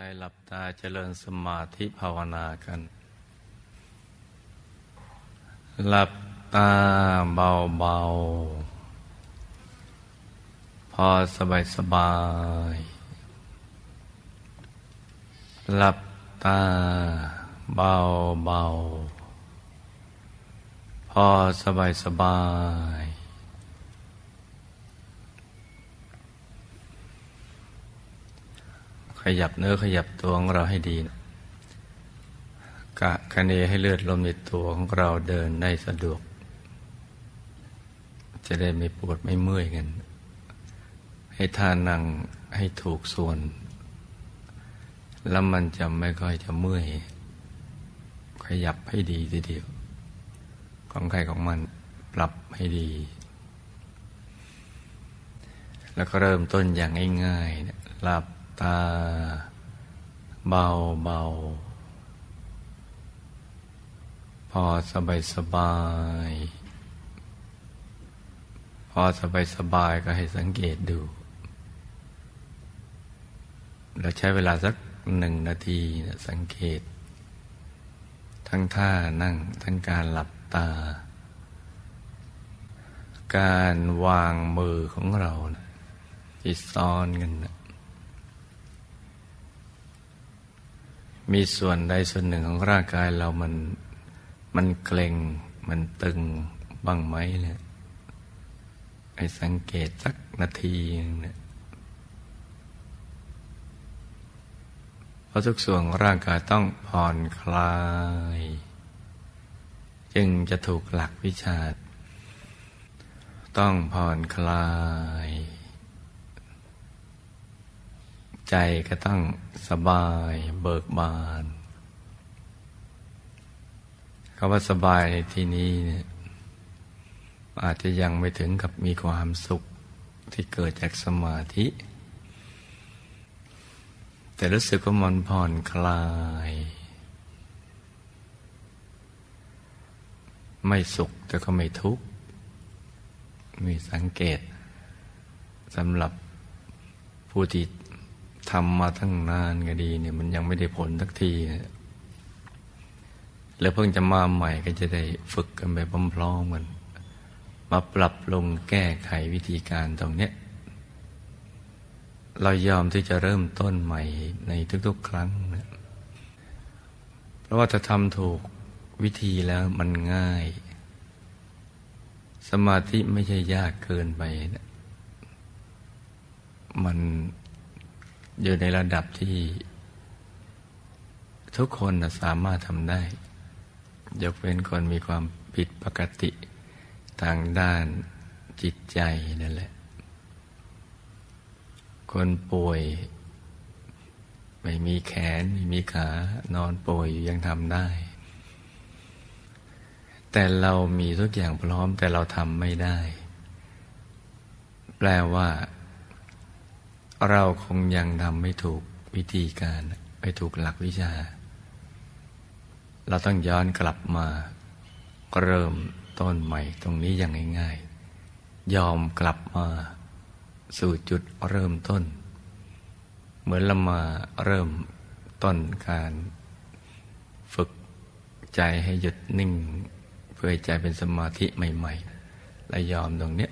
ใจหลับตาเจริญสมาธิภาวนากัน หลับตาเบาๆพอสบายสบาย หลับตาเบาๆพอสบายสบายๆ ข ยับเนื้อขยับตัวของเราให้ดีนะกะคะเนให้เลือดลมในตัวของเราเดินได้สะดวก จะได้ไม่ปวดไม่เมื่อยกัน ให้ท่านั่งให้ถูกส่วน แล้วมันจะไม่ค่อยจะเมื่อย ขยับให้ดีทีเดียว ของใครของมันปรับให้ดี แล้วก็เริ่มต้นอย่างง่ายๆหลับ ตา เบาเบาพอสบายสบาย พอสบายสบายก็ให้สังเกตดู เราใช้เวลาสักหนึ่งนาทีนะสังเกต ทั้งท่านั่งทั้งการหลับตา การวางมือของเรานะที่ซ้อนกันนะ มีส่วนใดส่วนหนึ่งของร่างกายเรามันมันเกร็งมันตึงบ้างไหมเนี่ยให้สังเกตสักนาทีหนึ่งเนี่ยเพราะทุกส่วนร่างกายต้องผ่อนคลาย จึงจะถูกหลักวิชา ต้องผ่อนคลาย ใจก็ต้องสบายเบิกบานคำว่าสบายในที่นี้เนี่ยอาจจะยังไม่ถึงกับมีความสุขที่เกิดจากสมาธิ แต่รู้สึกว่ามันผ่อนคลาย ไม่สุขแต่ก็ไม่ทุกข์มีสังเกตสำหรับผู้ที่ ทำมาตั้งนานก็ดีเนี่ย มันยังไม่ได้ผลสักทีแล้วเพิ่งจะมาใหม่ก็จะได้ฝึกกันไปพร้อมๆกันมาปรับลงแก้ไขวิธีการตรงเนี้ยเรายอมที่จะเริ่มต้นใหม่ในทุกๆ ครั้งนะเพราะว่าถ้าทำถูกวิธีแล้วมันง่าย สมาธิไม่ใช่ยากเกินไปนะมัน อยู่ในระดับที่ ทุกคนสามารถทำได้ ยกเว้นคนมีความผิดปกติทางด้านจิตใจนั่นแหละ คนป่วย ไม่มีแขน ไม่มีขานอนป่วยอยู่ยังทำได้ แต่เรามีทุกอย่างพร้อมแต่เราทำไม่ได้ แปลว่า เราคงยังทำไม่ถูกวิธีการไม่ถูกหลักวิชา เราต้องย้อนกลับมา เริ่มต้นใหม่ตรงนี้อย่างง่ายๆ ยอมกลับมาสู่จุดเริ่มต้น เหมือนเรามาเริ่มต้นการฝึกใจให้หยุดนิ่ง เพื่อใจเป็นสมาธิใหม่ ๆ และยอมตรงเนี้ย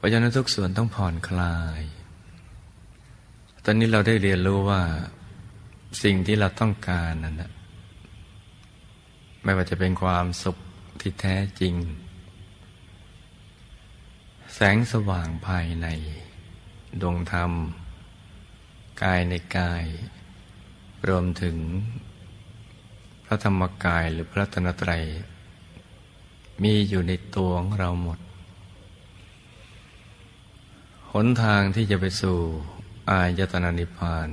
เพราะฉะนั้นทุกส่วนต้องผ่อนคลาย ตอนนี้เราได้เรียนรู้ว่าสิ่งที่เราต้องการนั่นนะไม่ว่าจะเป็นความสุขที่แท้จริง แสงสว่างภายใน ดวงธรรม กายในกาย รวมถึง พระธรรมกายหรือพระตนตรัย มีอยู่ในตัวของเราหมด หนทางที่จะไปสู่อายตนะนิพพาน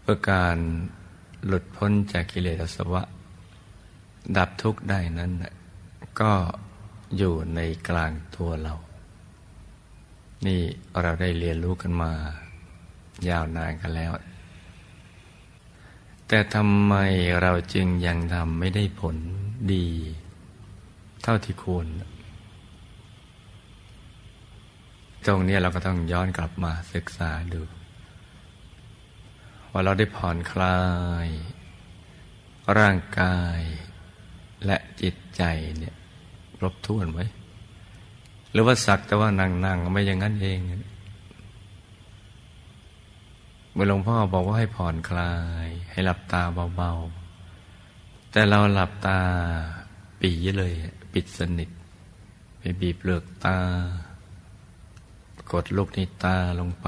เพื่อการหลุดพ้นจากกิเลสอาสวะ ดับทุกข์ได้นั้น ก็อยู่ในกลางตัวเรา นี่เราได้เรียนรู้กันมายาวนานกันแล้ว แต่ทำไมเราจึงยังทำไม่ได้ผลดี เท่าที่ควร ตรงนี้เราก็ต้องย้อนกลับมาศึกษาดู ว่าเราได้ผ่อนคลาย ร่างกายและจิตใจเนี่ยรบถ้วนไหมหรือว่าสักแต่ว่านั่งนั่งไม่อย่างนั้นเองเมื่อหลวงพ่อบอกว่าให้ผ่อนคลาย ให้หลับตาเบาๆ แต่เราหลับตาปีเลย ปิดสนิท ไปบีบเปลือกตา กดลูกในตาลงไป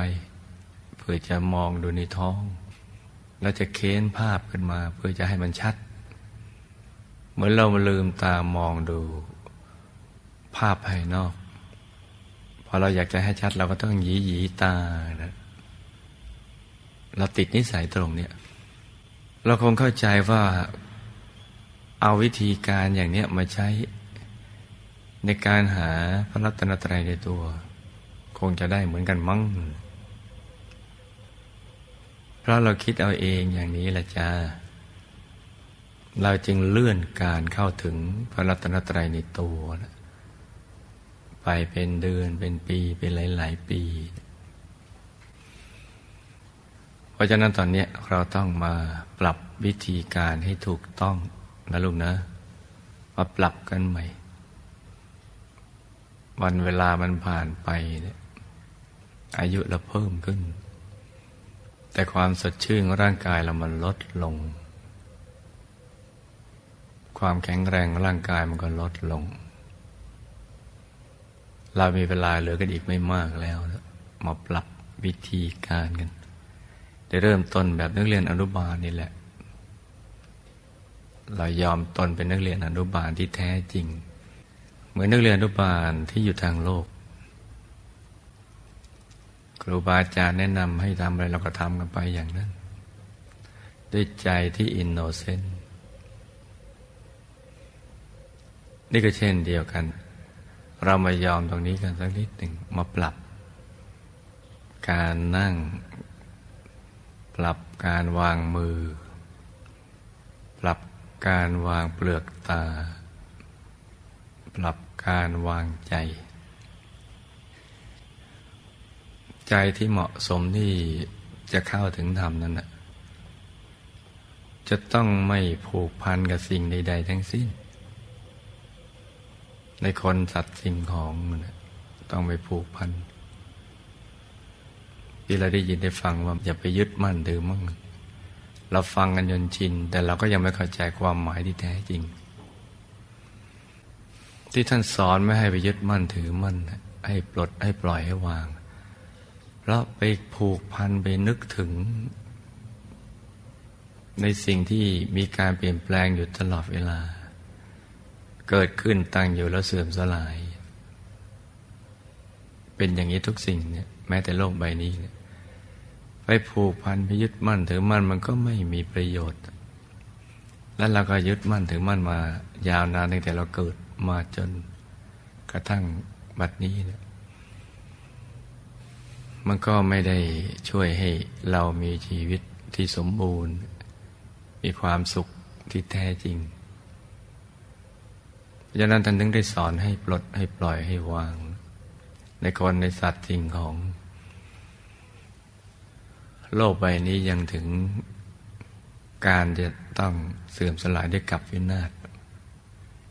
เพื่อจะมองดูในท้อง แล้วจะเค้นภาพขึ้นมาเพื่อจะให้มันชัด เหมือนเรามาลืมตามองดู ภาพภายนอก พอเราอยากจะให้ชัดเราก็ต้องหยีหยีตานะเราติดนิสัยตรงเนี้ยเราคงเข้าใจว่าเอาวิธีการอย่างเนี้ยมาใช้ในการหาพระรัตนตรัยในตัว คงจะได้เหมือนกันมั้งเพราะเราคิดเอาเองอย่างนี้แหละจ้า เราจึงเลื่อนการเข้าถึงพระรัตนตรัยในตัวนะไปเป็นเดือนเป็นปีเป็นหลาย ๆ ปี เพราะฉะนั้นตอนนี้เราต้องมาปรับวิธีการให้ถูกต้องนะลูกนะ มาปรับกันใหม่ วันเวลามันผ่านไปเนี่ย อายุเราเพิ่มขึ้น แต่ความสดชื่นของร่างกายเรามันลดลง ความแข็งแรงของร่างกายมันก็ลดลง เรามีเวลาเหลือกันอีกไม่มากแล้วมาปรับวิธีการกันได้เริ่มต้นแบบนักเรียนอนุบาลนี่แหละ เรายอมตนเป็นนักเรียนอนุบาลที่แท้จริง เหมือนนักเรียนอนุบาลที่อยู่ทางโลก ครูบาอาจารย์แนะนำให้ทำอะไรเราก็ทำกันไปอย่างนั้น ด้วยใจที่อินโนเซนต์นี่ก็เช่นเดียวกัน เรามายอมตรงนี้กันสักนิดหนึ่งมาปรับ การนั่ง ปรับการวางมือ ปรับการวางเปลือกตา ปรับการวางใจ ใจที่เหมาะสมที่จะเข้าถึงธรรมนั้นนะจะต้องไม่ผูกพันกับสิ่งใด ๆ ทั้งสิ้น ในคนสัตว์สิ่งของมันนต้องไม่ผูกพันที่เราได้ยินได้ฟังว่าอย่าไปยึดมั่นถือมั่งเราฟังกันจนชิน แต่เราก็ยังไม่เข้าใจความหมายที่แท้จริง ที่ท่านสอนไม่ให้ไปยึดมั่นถือมั่นให้ปลดให้ปล่อยให้วาง ราะไปผูกพันไปนึกถึง ในสิ่งที่มีการเปลี่ยนแปลงอยู่ตลอดเวลา เกิดขึ้นตั้งอยู่แล้วเสื่อมสลาย เป็นอย่างนี้ทุกสิ่งเนี่ยแม้แต่โลกใบนี้เนี่ยไปผูกพันไปยึดมั่นถือมั่นมันก็ไม่มีประโยชน์ แล้วเราก็ยึดมั่นถือมั่นมายาวนานตั้งแต่เราเกิดมาจนกระทั่งบัดนี้เนี่ย มันก็ไม่ได้ช่วยให้เรามีชีวิตที่สมบูรณ์ มีความสุขที่แท้จริงเพราะฉะนั้นท่านถึงได้สอนให้ปลดให้ปล่อยให้วาง ในคนในสัตว์สิ่งของ โลกใบนี้ยังถึงการจะต้องเสื่อมสลายด้วยกับวินาศ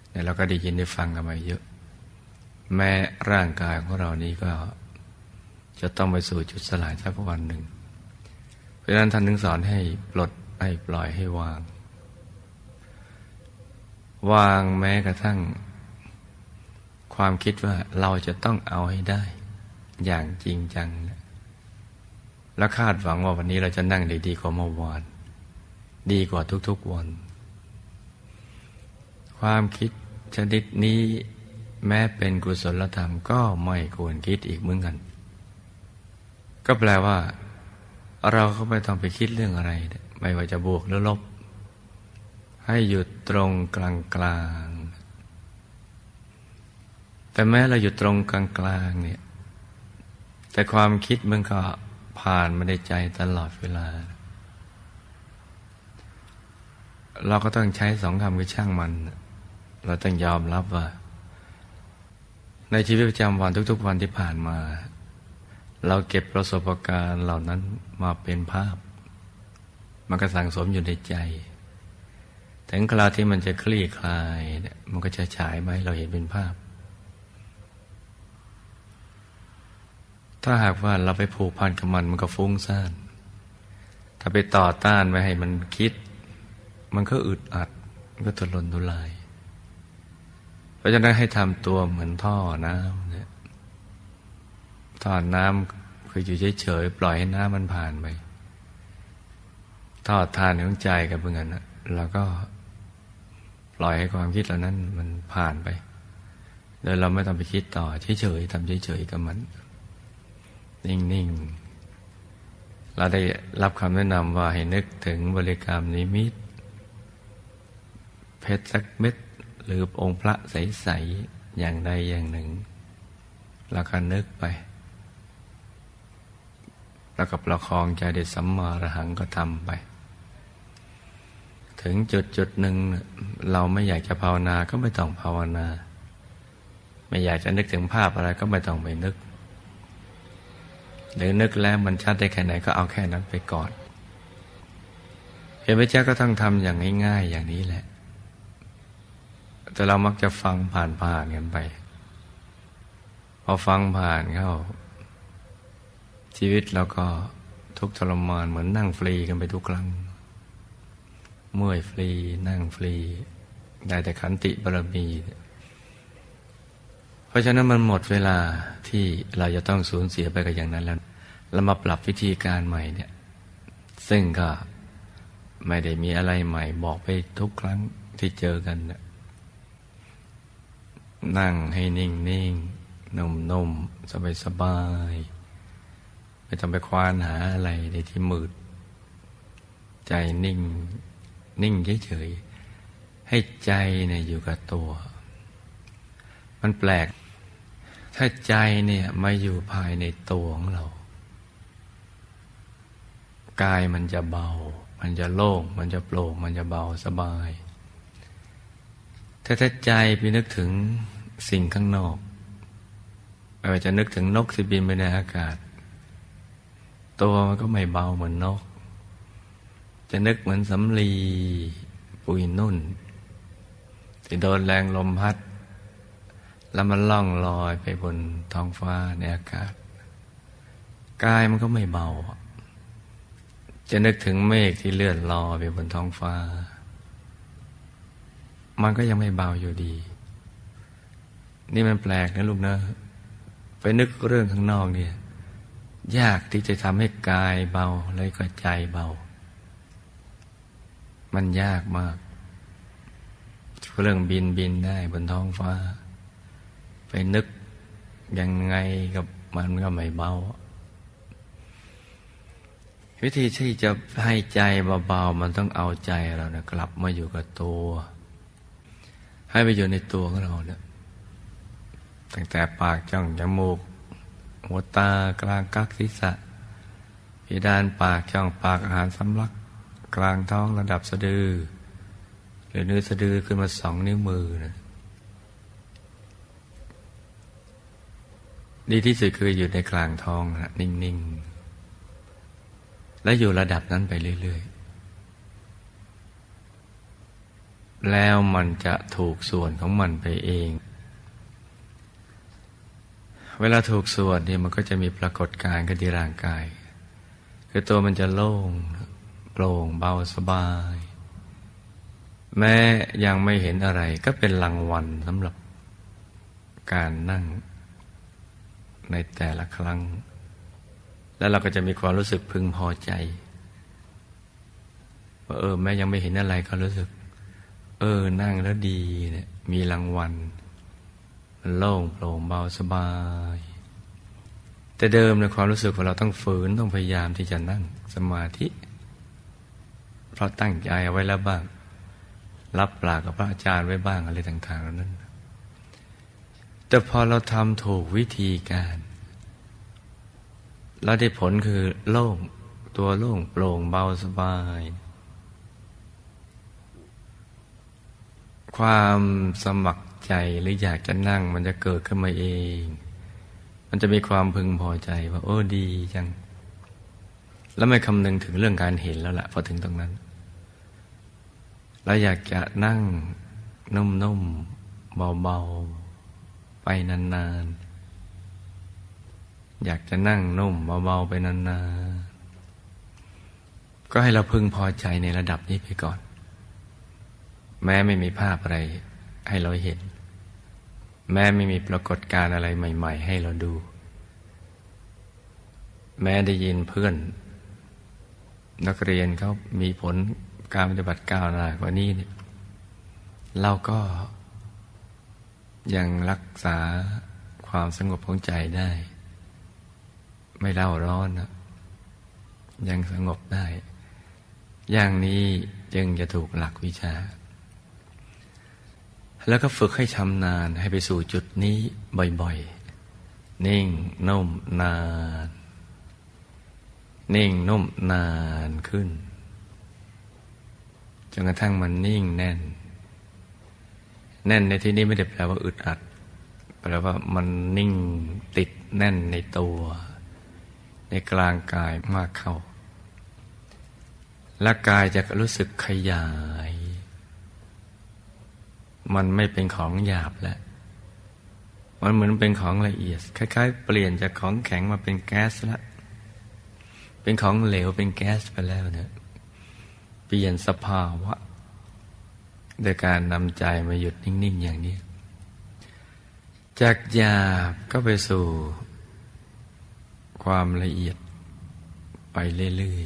เนี่ยเราก็ได้ยินได้ฟังกันมาเยอะ แม้ร่างกายของเรานี้ก็ จะต้องไปสู่จุดสลายสักวันหนึ่ง เพราะนั้นท่านถึงสอนให้ปลดให้ปล่อยให้วาง วางแม้กระทั่ง ความคิดว่าเราจะต้องเอาให้ได้ อย่างจริงจัง แล้วคาดหวังว่าวันนี้เราจะนั่งได้ดีกว่าเมื่อวาน ดีกว่าทุกๆวัน ความคิดชนิดนี้แม้เป็นกุศลธรรมก็ไม่ควรคิดอีกเหมือนกัน ก็แปลว่า เราก็ไม่ต้องไปคิดเรื่องอะไร ไม่ว่าจะบวกหรือลบ ให้หยุดตรงกลางกลางแต่แม้เราอยู่ตรงกลางกลางเนี่ย แต่ความคิดมันก็ผ่านมาในใจตลอดเวลา เราก็ต้องใช้สองคำคือช่างมัน เราต้องยอมรับว่า ในชีวิตประจำวันทุกๆวันที่ผ่านมา เราเก็บประสบการณ์เหล่านั้นมาเป็นภาพ มันก็สั่งสมอยู่ในใจ ถึงคราวที่มันจะคลี่คลายเนี่ยมันก็จะฉายมาให้เราเห็นเป็นภาพ ถ้าหากว่าเราไปผูกพันกับมันมันก็ฟุ้งซ่าน ถ้าไปต่อต้านไม่ให้มันคิด มันก็อึดอัดมันก็ทุรนทุราย เพราะฉะนั้นให้ทำตัวเหมือนท่อน้ำ เนี่ยท่อน้ำคืออยู่เฉยๆปล่อยให้น้ำมันผ่านไปทอดทานของใจกับเพื่อนนะเราก็ปล่อยให้ความคิดเหล่านั้นมันผ่านไป โดยเราไม่ต้องไปคิดต่อเฉยๆทำเฉยๆกับมัน นิ่งๆ เราได้รับคำแนะนำว่าให้นึกถึงบริกรรมนิมิต เพชรสักเม็ด หรือองค์พระใส ๆ อย่างใดอย่างหนึ่ง แล้วก็นึกไป แล้วก็ประคองใจได้สัมมาระหังก็ทำไป ถึงจุดจุดหนึ่งเราไม่อยากจะภาวนาก็ไม่ต้องภาวนา ไม่อยากจะนึกถึงภาพอะไรก็ไม่ต้องไปนึก หรือนึกแล้วมันชัดได้แค่ไหนก็เอาแค่นั้นไปก่อนเห็นไหมเจ้าก็ต้องทำอย่างง่ายๆอย่างนี้แหละ แต่เรามักจะฟังผ่านๆกันไป พอฟังผ่านเข้า ชีวิตเราก็ทุกทรมานเหมือนนั่งฟรีกันไปทุกครั้ง เมื่อยฟรีนั่งฟรี ได้แต่ขันติบารมี เพราะฉะนั้นมันหมดเวลาที่เราจะต้องสูญเสียไปกับอย่างนั้นแล้วเรามาปรับวิธีการใหม่เนี่ย ซึ่งก็ไม่ได้มีอะไรใหม่บอกไปทุกครั้งที่เจอกันน,นั่งให้นิ่งนิ่งนุ่มนุ่มสบายสบาย ไม่ต้องไปควานหาอะไรในที่มืด ใจนิ่ง นิ่งเฉยๆให้ใจเนี่ยอยู่กับตัว มันแปลก ถ้าใจเนี่ยมาอยู่ภายในตัวของเรา กายมันจะเบา มันจะโล่ง มันจะโปร่ง มันจะเบาสบาย ถ้าถ้าใจไปนึกถึงสิ่งข้างนอกไม่ว่าจะนึกถึงนกที่บินไปในอากาศ ตัวมันก็ไม่เบาเหมือนนก จะนึกเหมือนสำลีปุยนุ่น ที่โดนแรงลมพัด แล้วมันล่องลอยไปบนท้องฟ้าในอากาศ กายมันก็ไม่เบา จะนึกถึงเมฆที่เลื่อนลอยไปบนท้องฟ้า มันก็ยังไม่เบาอยู่ดี นี่มันแปลกนะลูกนะ ไปนึกเรื่องข้างนอกเนี่ย ยากที่จะทำให้กายเบาเลยก็ใจเบา มันยากมากเรื่องบินบินได้บนท้องฟ้า ไปนึกยังไงกับมันก็ไม่เบา วิธีที่จะให้ใจเบาๆมันต้องเอาใจเรานะกลับมาอยู่กับตัว ให้ไปอยู่ในตัวของเราเนี่ยตั้งแต่ปากจ้องจมูก หัวตากลางกักศีรษะพิดานปากจ้องปากอาหารสำลัก กลางท้องระดับสะดือ หรือเนื้อสะดือขึ้นมาสองนิ้วมือนะดีที่สุดคืออยู่ในกลางท้องนะนิ่ง ๆ และอยู่ระดับนั้นไปเรื่อย ๆ แล้วมันจะถูกส่วนของมันไปเอง เวลาถูกสวนเนี่ยมันก็จะมีปรากฏการณ์ขึ้นที่ร่างกาย คือตัวมันจะโล่งโปร่งเบาสบาย แม้ยังไม่เห็นอะไรก็เป็นรางวัลสำหรับการนั่งในแต่ละครั้ง แล้วเราก็จะมีความรู้สึกพึงพอใจว่าเออแม้ยังไม่เห็นอะไรก็รู้สึก เออนั่งแล้วดีเนี่ยมีรางวัล โล่งโปร่งเบาสบาย แต่เดิมในความรู้สึกของเราต้องฝืนต้องพยายามที่จะนั่งสมาธิ เพราะตั้งใจเอาไว้แล้วบ้าง รับปากกับพระอาจารย์ไว้บ้างอะไรต่างๆเหล่านั้น แต่พอเราทำถูกวิธีการเราได้ผลคือโล่งตัวโล่งโปร่งเบาสบาย ความสมัคร ใจหรืออยากจะนั่งมันจะเกิดขึ้นมาเอง มันจะมีความพึงพอใจว่าโอ้ดีจัง แล้วไม่คำนึงถึงเรื่องการเห็นแล้วละ่ะพอถึงตรงนั้น แล้วอยากจะนั่งนุ่มๆเบาๆ ไปนานๆ อยากจะนั่งนุ่มเบาๆ ไปนานๆ ก็ให้เราพึงพอใจในระดับนี้ไปก่อน แม้ไม่มีภาพอะไรให้เราเห็น แม้ไม่มีปรากฏการณ์อะไรใหม่ ๆ ให้เราดู แม้ได้ยินเพื่อน นักเรียนเขามีผลการปฏิบัติก้าวหน้ากว่านี้เนี่ยเราก็ยังรักษาความสงบของใจได้ ไม่เล่าร้อนนะยังสงบได้ อย่างนี้จึงจะถูกหลักวิชา แล้วก็ฝึกให้ชำนาญให้ไปสู่จุดนี้บ่อยๆ นิ่งนุ่มนาน นิ่งนุ่มนานขึ้น จนกระทั่งมันนิ่งแน่น แน่นในที่นี้ไม่ได้แปลว่าอึดอัด แปลว่ามันนิ่งติดแน่นในตัว ในกลางกายมากเข้าและกายจะรู้สึกขยาย มันไม่เป็นของหยาบแล้ว มันเหมือนเป็นของละเอียด คล้าย ๆ เปลี่ยนจากของแข็งมาเป็นแก๊สล้วเป็นของเหลวเป็นแก๊สไปแล้วเนี่ยเปลี่ยนสภาวะโดยการนำใจมาหยุดนิ่ง ๆ อย่างนี้ จากหยาบก็ไปสู่ความละเอียดไปเรื่อย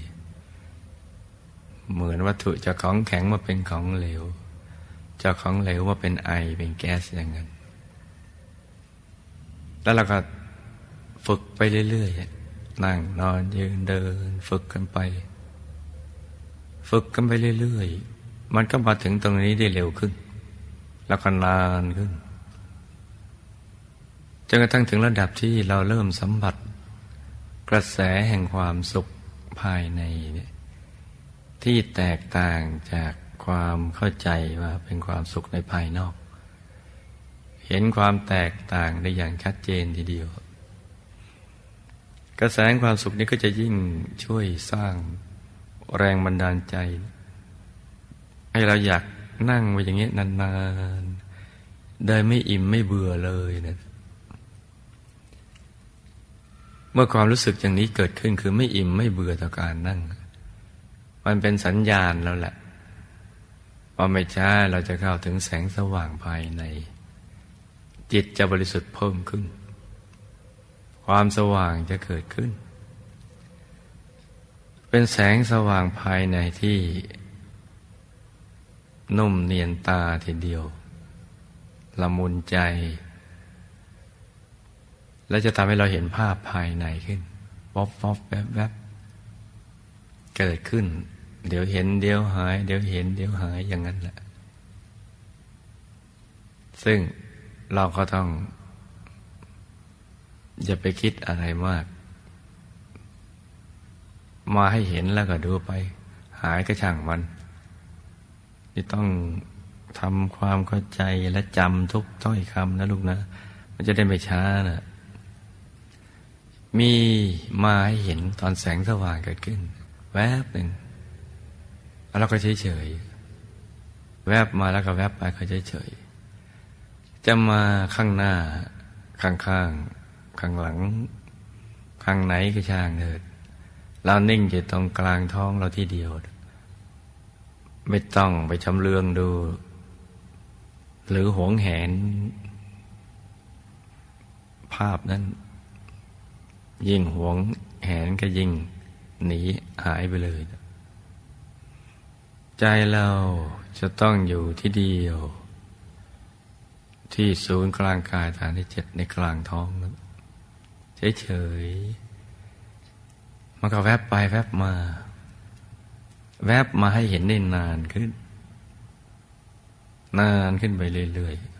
ๆ เหมือนวัตถุจากของแข็งมาเป็นของเหลว จากของเหลวมาเป็นไอเป็นแก๊สอย่างนั้น แล้วเราก็ฝึกไปเรื่อยๆ นั่งนอนยืนเดิน ฝึกกันไป ฝึกกันไปเรื่อยๆ มันก็มาถึงตรงนี้ได้เร็วขึ้น แล้วก็นานขึ้นจนกระทั่งถึงระดับที่เราเริ่มสัมผัส กระแสแห่งความสุขภายในเนี่ยที่แตกต่างจาก ความเข้าใจว่าเป็นความสุขในภายนอก เห็นความแตกต่างได้อย่างชัดเจนทีเดียว กระแสความสุขนี้ก็จะยิ่งช่วยสร้างแรงบันดาลใจ ให้เราอยากนั่งไว้อย่างนี้นานๆโดยไม่อิ่มไม่เบื่อเลยนะเมื่อความรู้สึกอย่างนี้เกิดขึ้นคือไม่อิ่มไม่เบื่อต่อการนั่ง มันเป็นสัญญาณแล้วแหละ ว่าไม่ช้าเราจะเข้าถึงแสงสว่างภายใน จิตจะบริสุทธิ์เพิ่มขึ้น ความสว่างจะเกิดขึ้น เป็นแสงสว่างภายในที่ นุ่มเนียนตาทีเดียว ละมุนใจ และจะทำให้เราเห็นภาพภายในขึ้นวอบวอบแวบแวบเกิดขึ้น เดี๋ยวเห็นเดี๋ยวหาย เดี๋ยวเห็นเดี๋ยวหายอย่างนั้นแหละ ซึ่งเราก็ต้อง อย่าไปคิดอะไรมาก มาให้เห็นแล้วก็ดูไป หายก็ช่างมันนี่ต้องทำความเข้าใจและจำทุกถ้อยคำนะลูกนะ มันจะได้ไม่ช้านะมีมาให้เห็นตอนแสงสว่างเกิดขึ้น แวบหนึ่ง แล้วเราก็เฉยเฉยแวบมาแล้วก็แวบไปก็เฉยเฉยจะมาข้างหน้า ข้างข้าง ข้างหลัง ข้างไหนก็ช่างเถิดเรานิ่งอยู่ตรงกลางท้องเราที่เดียว ไม่ต้องไปชำเลืองดู หรือหวงแหน ภาพนั้น ยิ่งหวงแหนก็ยิ่งหนีหายไปเลย ใจเราจะต้องอยู่ที่เดียว ที่ศูนย์กลางกายฐานที่เจ็ดในกลางท้องนั้นเฉยๆมันก็แวบไปแวบมา แวบมาให้เห็นได้นานขึ้น นานขึ้นไปเรื่อยๆ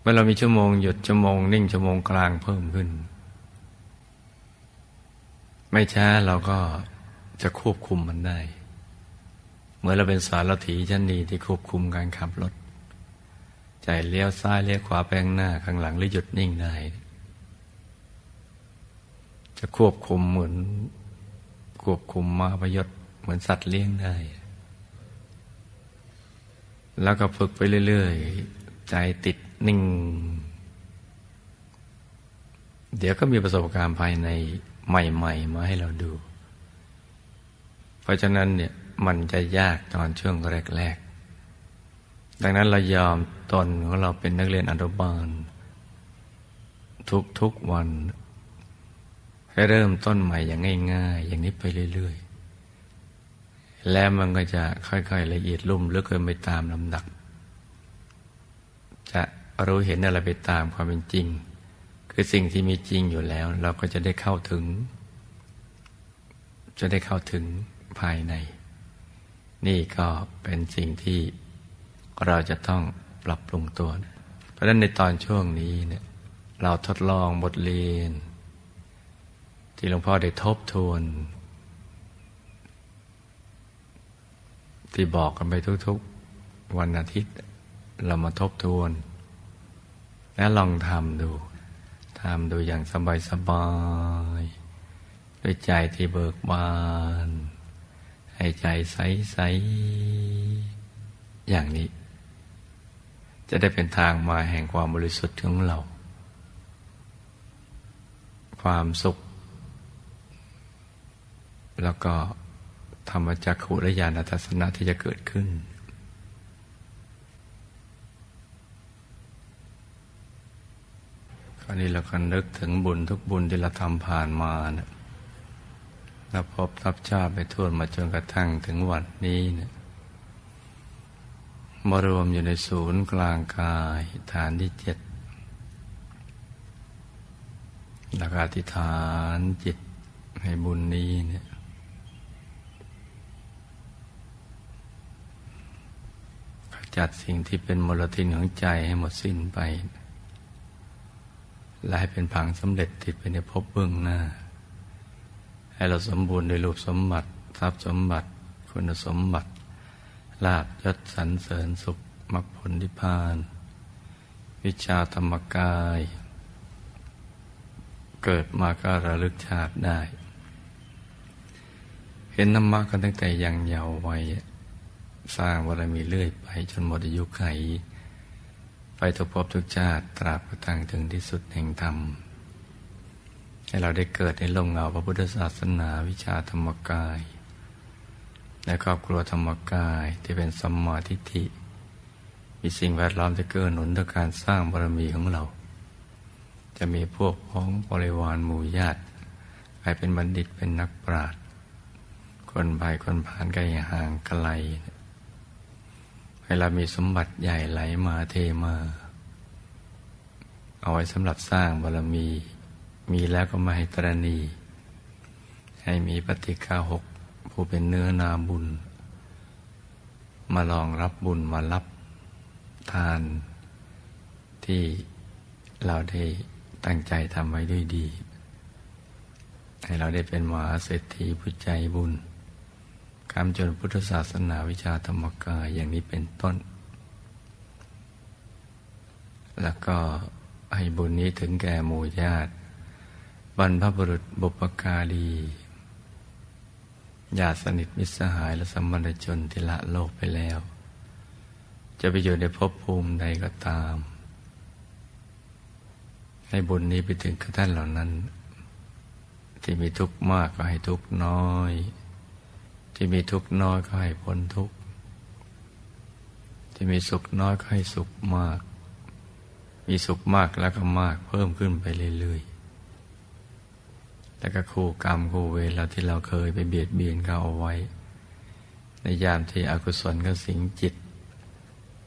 เมื่อเรามีชั่วโมงหยุดชั่วโมงนิ่งชั่วโมงกลางเพิ่มขึ้น ไม่ช้าเราก็ จะควบคุมมันได้เมื่อเราเป็นสารถีชั้นดีที่ควบคุมการขับรถ ใจเลี้ยวซ้ายเลี้ยวขวาแปลงหน้าข้างหลังหรือหยุดนิ่งได้ จะควบคุมเหมือน ควบคุมมาพยศเหมือนสัตว์เลี้ยงได้ แล้วก็ฝึกไปเรื่อยๆ ใจติดนิ่ง เดี๋ยวก็มีประสบการณ์ภายในใหม่ ๆ มาให้เราดู ราะฉะนั้นเนี่ยมันจะยากตอนช่วงแรกๆ ดังนั้นเรายอมตนของเราเป็นนักเรียนอนุบาล ทุกๆวัน ให้เริ่มต้นใหม่อย่างง่าย ๆ อย่างนี้ไปเรื่อยๆ แล้วมันก็จะค่อยๆละเอียดลุ่มลึกขึ้นไปตามลำดับ จะรู้เห็นอะไรไปตามความเป็นจริง คือสิ่งที่มีจริงอยู่แล้ว เราก็จะได้เข้าถึง จะได้เข้าถึง ภายใน นี่ก็เป็นสิ่งที่เราจะต้องปรับปรุงตัว เพราะฉะนั้นในตอนช่วงนี้เนี่ยเราทดลองบทเรียน ที่หลวงพ่อได้ทบทวน ที่บอกกันไปทุกๆวันอาทิตย์ เรามาทบทวน และลองทำดูทำดูอย่างสบายๆด้วยใจที่เบิกบาน ให้ใจใส ๆ อย่างนี้ จะได้เป็นทางมาแห่งความบริสุทธิ์ของเรา ความสุข แล้วก็ธรรมจักขุและญาณทัศนะที่จะเกิดขึ้น คราวนี้เราก็นึกถึงบุญทุกบุญที่เราทำผ่านมานะ เราพบทับชาติไปทั่วมาจนกระทั่งถึงวันนี้เนะมารวมอยู่ในศูนย์กลางกายฐานที่เจ็ดแล้วก็อธิษฐานจิตให้บุญนี้เนี่ยขจัดสิ่งที่เป็นมลทินของใจให้หมดสิ้นไป และให้เป็นผังสำเร็จติดไปในภพเบื้องหน้า ให้เราสมบูรณ์ด้วยรูปสมบัติ ทรัพย์สมบัติ คุณสมบัติ ลาบยศสรรเสริญสุขมรรคผลนิพพาน วิชาธรรมกาย เกิดมาก็ระลึกชาติได้ เห็นธรรมะกันตั้งแต่ยังเยาว์วัยสร้างบารมีเรื่อยไปจนหมดอายุไข ไปทุกภพทุกชาติตราบกระทั่งถึงที่สุดแห่งธรรม ให้เราได้เกิดในลมเงาพระพุทธศาสนาวิชาธรรมกาย และครอบครัวธรรมกายที่เป็นสัมมาทิฏฐิมีสิ่งแวดล้อมที่เกื้อหนุนต่อการสร้างบารมีของเรา จะมีพวกพ้องบริวารหมู่ญาติใครเป็นบัณฑิตเป็นนักปราชญ์คนภายคนผ่านไกลห่างไกลให้เรามีสมบัติใหญ่ไหลมาเทมา เอาไว้สำหรับสร้างบารมี มีแล้วก็มาให้ตรณี ให้มีปฏิฆาหกผู้เป็นเนื้อนาบุญ มาลองรับบุญมารับทาน ที่เราได้ตั้งใจทำไว้ด้วยดี ให้เราได้เป็นมหาเศรษฐีผู้ใจบุญคำจนพุทธศาสนาวิชาธรรมกายอย่างนี้เป็นต้น แล้วก็ให้บุญนี้ถึงแก่หมู่ญาติ บรรพบุรุษบุปการีญาติสนิทมิตรสหายและสัมมาชนที่ละโลกไปแล้ว จะไปอยู่ในภพภูมิใดก็ตาม ให้บุญนี้ไปถึงกับท่านเหล่านั้น ที่มีทุกข์มากก็ให้ทุกข์น้อย ที่มีทุกข์น้อยก็ให้พ้นทุกข์ ที่มีสุขน้อยก็ให้สุขมาก มีสุขมากแล้วก็มากเพิ่มขึ้นไปเรื่อย แล้วก็คู่กรรมคู่เวรเราที่เราเคยไปเบียดเบียนเขาเอาไว้ ในยามที่อกุศลก็สิงจิต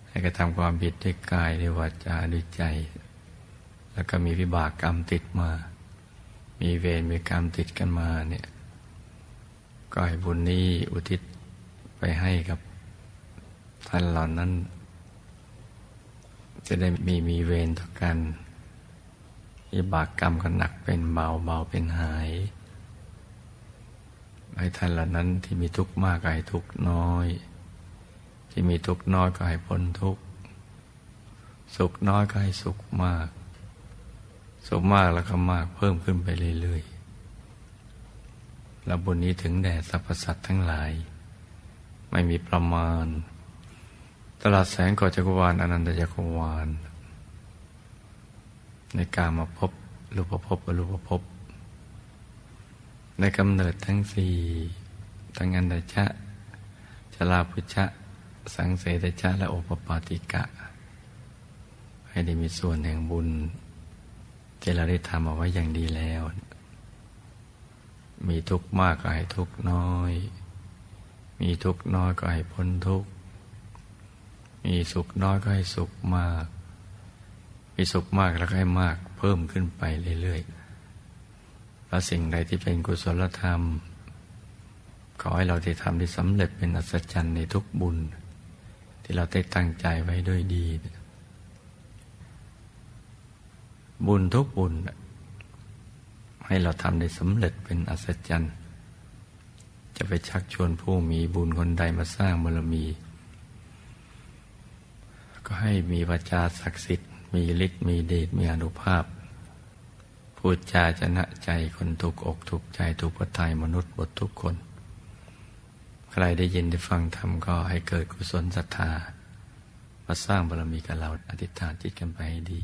ให้กระทำความผิดด้วยกายด้วยวาจาด้วยใจ แล้วก็มีวิบากกรรมติดมา มีเวรมีกรรมติดกันมาเนี่ยก็ให้บุญนี้อุทิศไปให้กับท่านเหล่านั้น จะได้มีมีเวรต่อกัน วิบากกรรมก็หนักเป็นเบาเบาเป็นหายให้ท่านเหล่านั้นที่มีทุกข์มากก็ให้ทุกข์น้อย ที่มีทุกข์น้อยก็ให้พ้นทุกข์สุขน้อยก็ให้สุขมาก สุขมากแล้วก็มากเพิ่มขึ้นไปเรื่อยๆและบุญนี้ถึงแด่สรรพสัตว์ทั้งหลาย ไม่มีประมาณ ตลอดแสงก่อจักรวาลอนันตจักรวาล ในการมาพบรูปภพอรูปภพในกำเนิดทั้งสี่ทั้งอันดชะชลาพุชะ สังเสตชะ และโอปปาติกะ ให้ได้มีส่วนแห่งบุญที่เราได้ทำเอาไว้อย่างดีแล้ว มีทุกข์มากก็ให้ทุกข์น้อย มีทุกข์น้อยก็ให้พ้นทุกข์ มีสุขน้อยก็ให้สุขมาก มีสุขมากแล้วก็ให้มากเพิ่มขึ้นไปเรื่อยๆและสิ่งใดที่เป็นกุศลธรรม ขอให้เราได้ทำได้สำเร็จเป็นอัศจรรย์ในทุกบุญ ที่เราได้ตั้งใจไว้ด้วยดี บุญทุกบุญ ให้เราทำได้สำเร็จเป็นอัศจรรย์ จะไปชักชวนผู้มีบุญคนใดมาสร้างบารมี ก็ให้มีวาจาศักดิ์สิทธิ มีฤทธิ์มีเดชมีอนุภาพ พูดจาชนะใจคนถูกอกถูกใจถูกประทายมนุษย์บททุกคน ใครได้ยินได้ฟังธรรมก็ให้เกิดกุศลศรัทธามาสร้างบารมีกับเราอธิษฐานจิตกันไปให้ดี